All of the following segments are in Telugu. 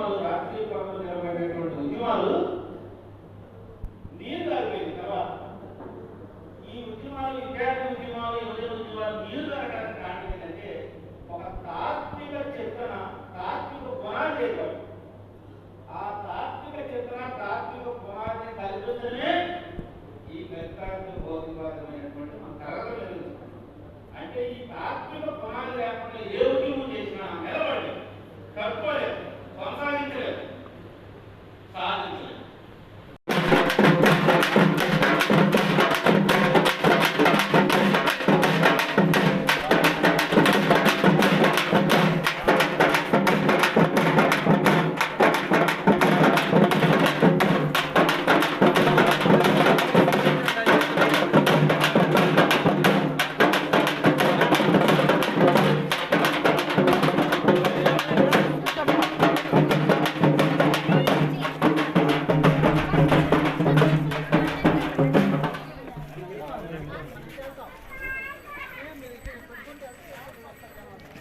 నియమాలు రాజకీయ పాత్ర నిలబడేటువంటి ఉద్యమాలు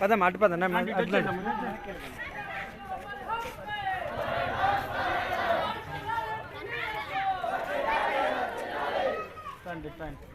పదం అటు పదం రండి రండి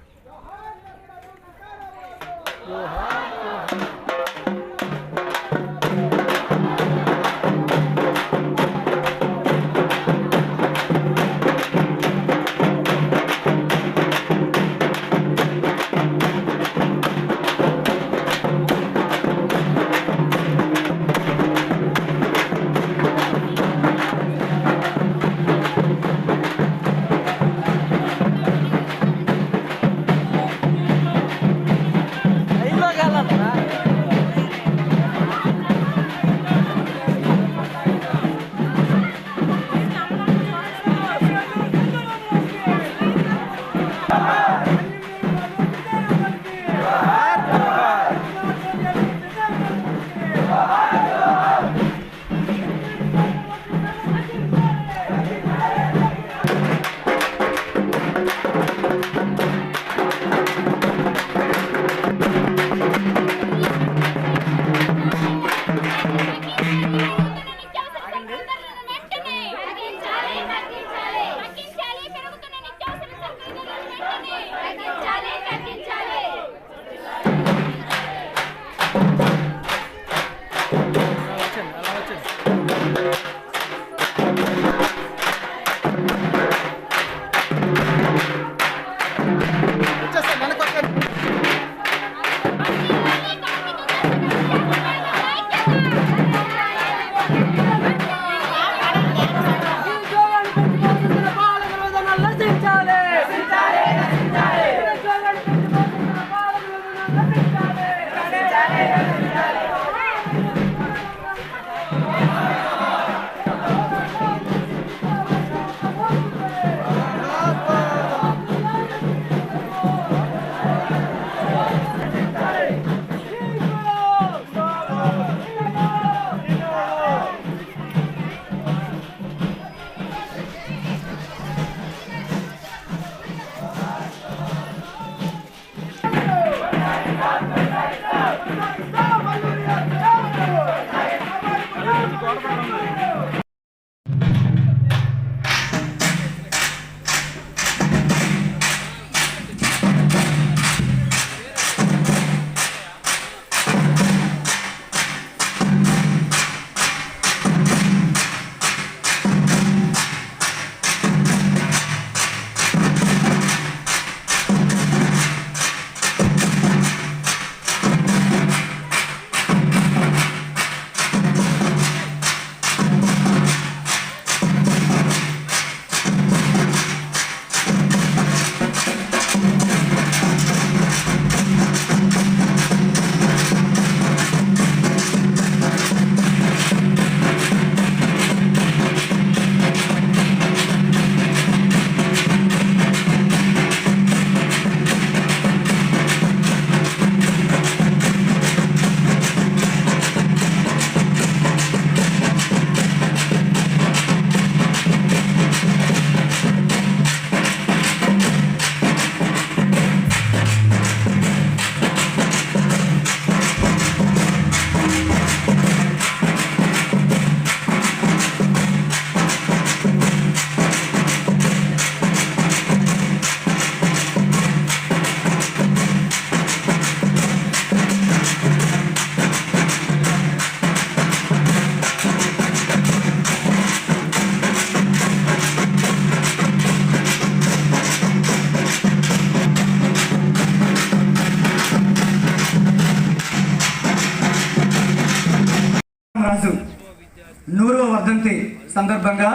నూరవ వర్ధంతి సందర్భంగా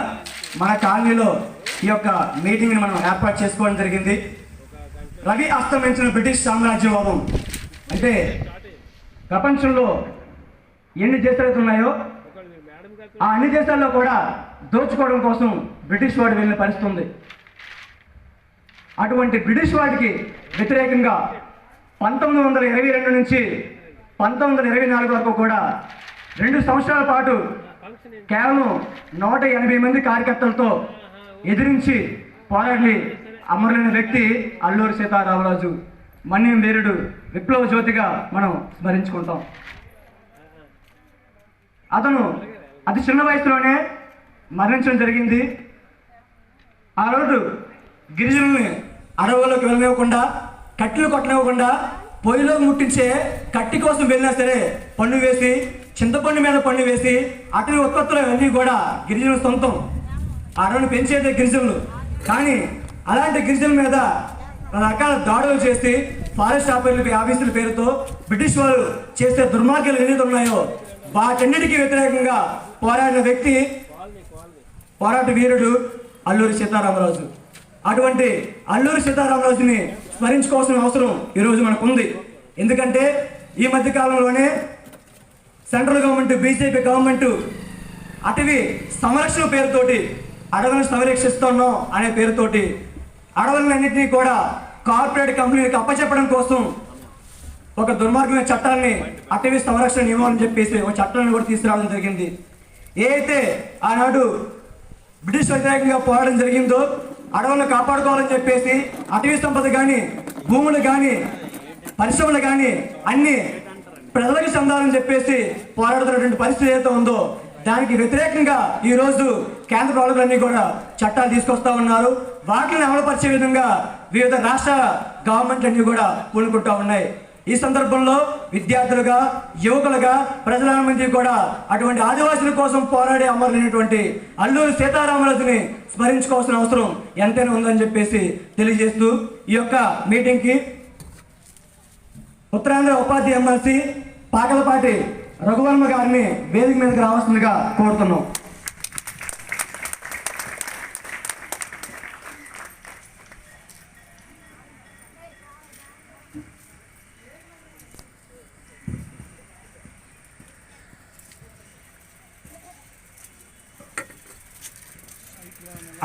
మన కాలనీలో ఈ యొక్క మీటింగ్ని మనం ఏర్పాటు చేసుకోవడం జరిగింది. రవి అస్తమించిన బ్రిటిష్ సామ్రాజ్యవాదం. అంటే ప్రపంచంలో ఎన్ని దేశాలు అయితే ఉన్నాయో ఆ అన్ని దేశాల్లో కూడా దోచుకోవడం కోసం బ్రిటిష్ వాడు వెళ్ళిన పరిస్థితి ఉంది అటువంటి బ్రిటిష్ వాడికి వ్యతిరేకంగా పంతొమ్మిది వందల ఇరవై రెండు నుంచి పంతొమ్మిది వందల ఇరవై నాలుగు వరకు కూడా రెండు సంవత్సరాల పాటు కేవలం నూట ఎనభై మంది కార్యకర్తలతో ఎదిరించి పోరాడి అమరులైన వ్యక్తి అల్లూరి సీతారామరాజు మన్యం వీరుడు విప్లవ జ్యోతిగా మనం స్మరించుకుంటాం. అతను అతి చిన్న వయసులోనే మరణించడం జరిగింది. ఆ రోజు గిరిజనుల్ని అడవుల్లోకి వెళ్ళనివ్వకుండా కట్టెలు కొట్టనివ్వకుండా పొయ్యిలోకి ముట్టించే కట్టి కోసం వెళ్ళినా సరే పన్ను వేసి చింతపండు మీద పన్ను వేసి అటవీ ఉత్పత్తులు అన్నీ కూడా గిరిజనుల సొంతం. ఆ అడవిని పెంచేదే గిరిజనులు. కానీ అలాంటి గిరిజనుల మీద రకరకాల దాడులు చేసి ఫారెస్ట్ ఆఫీసులు ఆఫీసుల పేరుతో బ్రిటిష్ వారు చేసే దుర్మార్గాలు ఏదైతే ఉన్నాయో వాటన్నిటికీ వ్యతిరేకంగా పోరాడిన వ్యక్తి పోరాట వీరుడు అల్లూరి సీతారామరాజు. అటువంటి అల్లూరి సీతారామరాజుని స్మరించుకోవాల్సిన అవసరం ఈరోజు మనకు ఉంది ఎందుకంటే ఈ మధ్య కాలంలోనే సెంట్రల్ గవర్నమెంట్ బీజేపీ గవర్నమెంట్ అటవీ సంరక్షణ పేరుతోటి అడవులను సంరక్షిస్తున్నాం అనే పేరుతోటి అడవులన్నింటినీ కూడా కార్పొరేట్ కంపెనీలకు అప్పచెప్పడం కోసం ఒక దుర్మార్గమైన చట్టాన్ని అటవీ సంరక్షణ నియమం అని చెప్పేసి ఒక చట్టాన్ని కూడా తీసుకురావడం జరిగింది. ఏ అయితే ఆనాడు బ్రిటిష్ వ్యతిరేకంగా పోరాడడం జరిగిందో అడవులను కాపాడుకోవాలని చెప్పేసి అటవీ సంపద కానీ భూములు కానీ పరిశ్రమలు కానీ అన్ని ప్రజలకు చెందాలని చెప్పేసి పోరాడుతున్నటువంటి పరిస్థితి ఏదైతే ఉందో దానికి వ్యతిరేకంగా ఈరోజు కేంద్ర ప్రభుత్వాలన్నీ కూడా చట్టాలు తీసుకొస్తా ఉన్నారు. వాటిని అమలుపరిచే విధంగా వివిధ రాష్ట్ర గవర్నమెంట్లన్నీ కూడా పూనుకుంటా ఉన్నాయి. ఈ సందర్భంలో విద్యార్థులుగా యువకులుగా ప్రజల కూడా అటువంటి ఆదివాసుల కోసం పోరాడే అమరులైనటువంటి అల్లూరి సీతారామరాజుని స్మరించుకోవాల్సిన అవసరం ఎంతైనా ఉందని చెప్పేసి తెలియజేస్తూ ఈ యొక్క మీటింగ్కి ఉత్తరాంధ్ర ఉపాధి ఎమ్మెల్సీ పాకలపాటి రఘువర్మ గారిని వేదిక మీదకి రావాల్సిందిగా కోరుతున్నాం.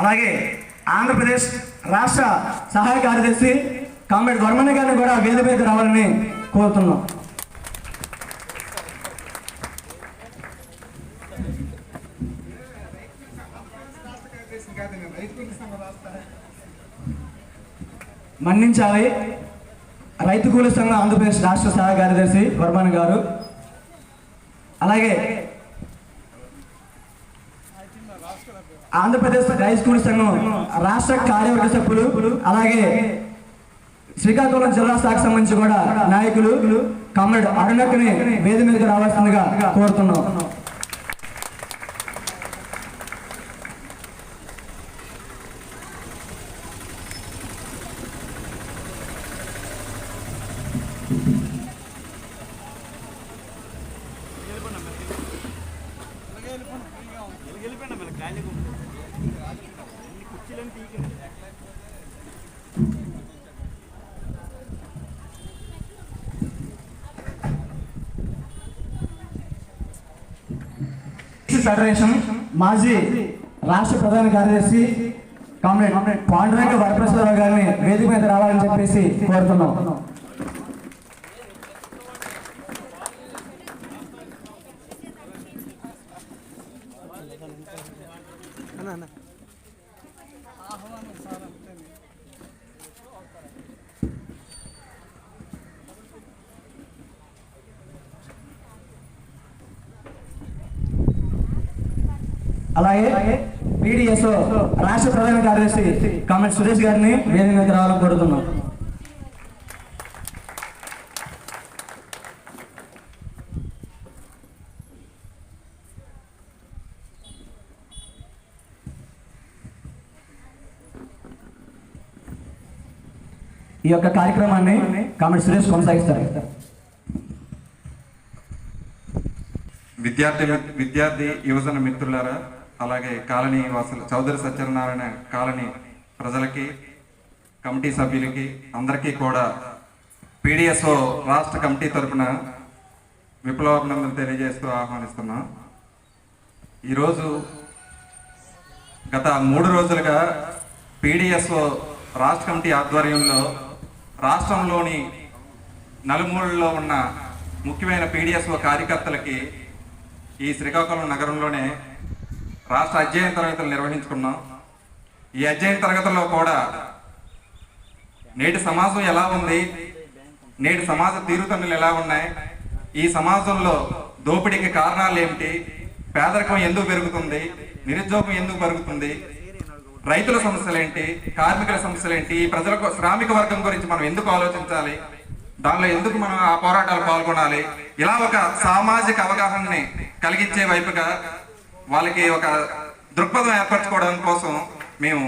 అలాగే ఆంధ్రప్రదేశ్ రాష్ట్ర సహాయ కార్యదర్శి కామ్రేడ్ వర్మన్న గారిని కూడా వేదిక మీద రావాలని కోరుతున్నాం. మన్నించాలి. రైతు కూలి సంఘం ఆంధ్రప్రదేశ్ రాష్ట్ర సహాయ కార్యదర్శి వర్మన్ గారు. అలాగే ఆంధ్రప్రదేశ్ రైతు కూలి సంఘం రాష్ట్ర కార్యవర్గ సభ్యులు అలాగే శ్రీకాకుళం జిల్లా శాఖ సంబంధించి కూడా నాయకులు కమ్రేడ్ అరుణక్కని వేది మీదకి రావాల్సిందిగా కోరుతున్నాం ఫెడరేషన్ మాజీ రాష్ట్ర ప్రధాన కార్యదర్శి కామ్రేడ్ పాండురంగ వరప్రసాదరావు గారిని వేదిక మీద రావాలని చెప్పేసి కోరుతున్నాం. అన్న. అలాగే పీడిఎస్ రాష్ట్ర ప్రధాన కార్యదర్శి కామెంట్ సురేష్ గారిని వేదిక మీద రావాలని కోరుతున్నాం. ఈ యొక్క కార్యక్రమాన్ని కామెంట్ సురేష్ కొనసాగిస్తారు. విద్యార్థి విద్యార్థి యువజన మిత్రులారా అలాగే కాలనీ వాసులు చౌదరి సత్యనారాయణ కాలనీ ప్రజలకి కమిటీ సభ్యులకి అందరికీ కూడా పీడిఎస్ఓ రాష్ట్ర కమిటీ తరపున విప్లవాభినందనలు తెలియజేస్తూ ఆహ్వానిస్తున్నాం. ఈరోజు గత మూడు రోజులుగా పీడిఎస్ఓ రాష్ట్ర కమిటీ ఆధ్వర్యంలో రాష్ట్రంలోని నలుమూలల్లో ఉన్న ముఖ్యమైన పీడిఎస్ఓ కార్యకర్తలకి ఈ శ్రీకాకుళం నగరంలోనే రాష్ట్ర అధ్యయన తరగతులు నిర్వహించుకున్నాం. ఈ అధ్యయన తరగతుల్లో కూడా నేటి సమాజం ఎలా ఉంది? నేటి సమాజ తీరుతన్నులు ఎలా ఉన్నాయి? ఈ సమాజంలో దోపిడీకి కారణాలు ఏమిటి? పేదరికం ఎందుకు పెరుగుతుంది? నిరుద్యోగం ఎందుకు పెరుగుతుంది? రైతుల సమస్యలు ఏంటి? కార్మికుల సమస్యలు ఏంటి? ఈ ప్రజలకు శ్రామిక వర్గం గురించి మనం ఎందుకు ఆలోచించాలి? దానిలో ఎందుకు మనం ఆ పోరాటాలు పాల్గొనాలి? ఇలా ఒక సామాజిక అవగాహనని కలిగించే వైపుగా వాళ్ళకి ఒక దృక్పథం ఏర్పరచుకోవడం కోసం మేము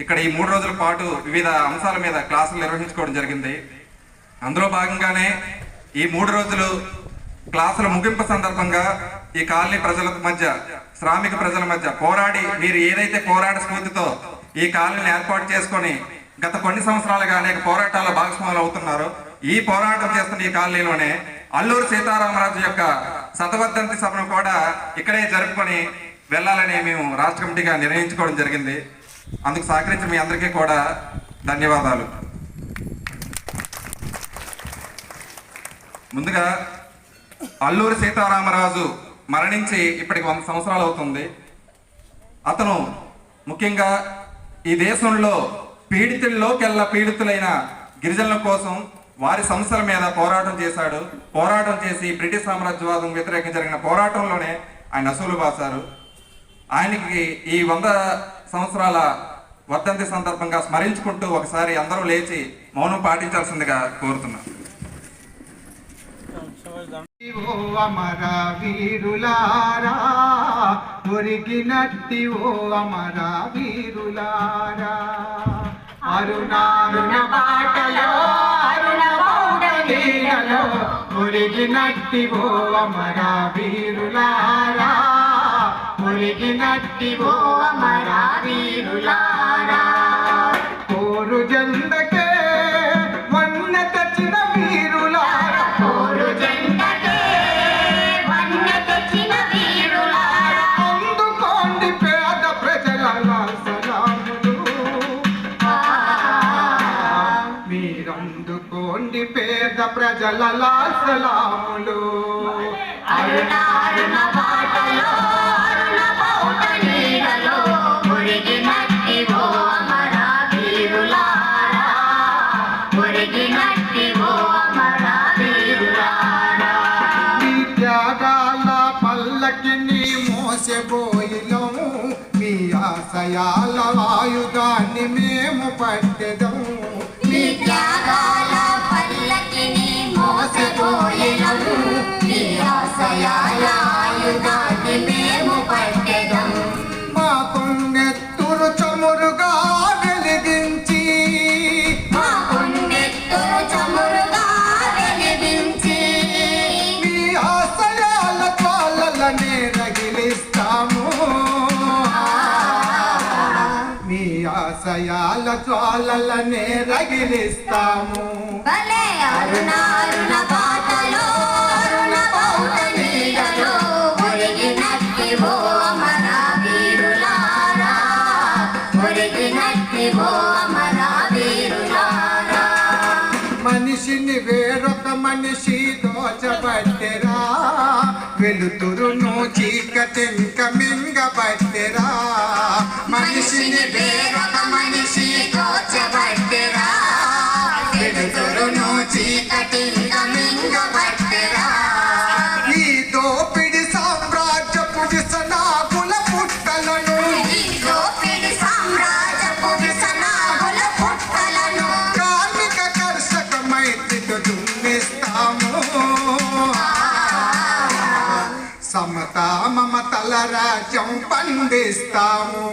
ఇక్కడ ఈ మూడు రోజుల పాటు వివిధ అంశాల మీద క్లాసులు నిర్వహించుకోవడం జరిగింది. అందులో భాగంగానే ఈ మూడు రోజులు క్లాసుల ముగింపు సందర్భంగా ఈ కాలనీ ప్రజల మధ్య శ్రామిక ప్రజల మధ్య పోరాడి మీరు ఏదైతే పోరాట స్ఫూర్తితో ఈ కాలనీని ఏర్పాటు చేసుకొని గత కొన్ని సంవత్సరాలుగా అనేక పోరాటాల భాగస్వాములు అవుతున్నారు ఈ పోరాటం చేస్తున్న ఈ కాలనీలోనే అల్లూరు సీతారామరాజు యొక్క శతవర్ధంతి సభను కూడా ఇక్కడే జరుపుకొని వెళ్ళాలని మేము రాష్ట్ర కమిటీగా నిర్ణయించుకోవడం జరిగింది. అందుకు సహకరించి మీ అందరికీ కూడా ధన్యవాదాలు. ముందుగా అల్లూరి సీతారామరాజు మరణించి ఇప్పటికి వంద సంవత్సరాలు అవుతుంది. అతను ముఖ్యంగా ఈ దేశంలో పీడితుల్లోకెల్లా పీడితులైన గిరిజనుల కోసం వారి సంస్థల మీద పోరాటం చేశాడు. పోరాటం చేసి బ్రిటిష్ సామ్రాజ్యవాదం వ్యతిరేకంగా జరిగిన పోరాటంలోనే ఆయన అసూలు బాసారు ఆయనకి ఈ వంద సంవత్సరాల వర్ధంతి సందర్భంగా స్మరించుకుంటూ ఒకసారి అందరూ లేచి మౌనం పాటించాల్సిందిగా కోరుతున్నాను ఓ అమర వీరులారా దొరికినట్టి ఓ అమర వీరులారా అరుణారుణ పాటలో పౌడలీలలో మురిగినట్టి ఓ అమర వీరులారా మురిగినట్టి ఓ అమర వీరులారా పోరు జందకి పేద ప్రజల సలాములు అరుణ అరుణ బాటలో అరుణ పౌట నీడలో మురిగినట్టి ఓ అమర వీరులారా మురిగినట్టి ఓ అమర వీరులారా మీ త్యాగాల పల్లకిని మోసబోయిలో మీ ఆశయాల ఆయుధాన్ని మేము పట్టెదం మీ త్యాగాల మోసపోయినము మీ ఆశయాల ఆయుధాన్ని మేము పట్టెదం మా కొన్నెత్తురు చమురుగా వెలిగించి. మా పుణ్యెత్తురు చమురుగా వెలిగించి మీ ఆశయాల జ్వాలలనే రగిలిస్తాము. మీ ఆశయాల జ్వాలలనే రగిలిస్తాము. భలే మనిషిని వేరొక మనిషి దోచబట్టెరా. వెలుతురును చీకటింక మింగబట్టెరా. మనిషిని వేరొక మనిషి దోచబట్టెరా. సమతా మమతల రాజ్యం పండిస్తాము.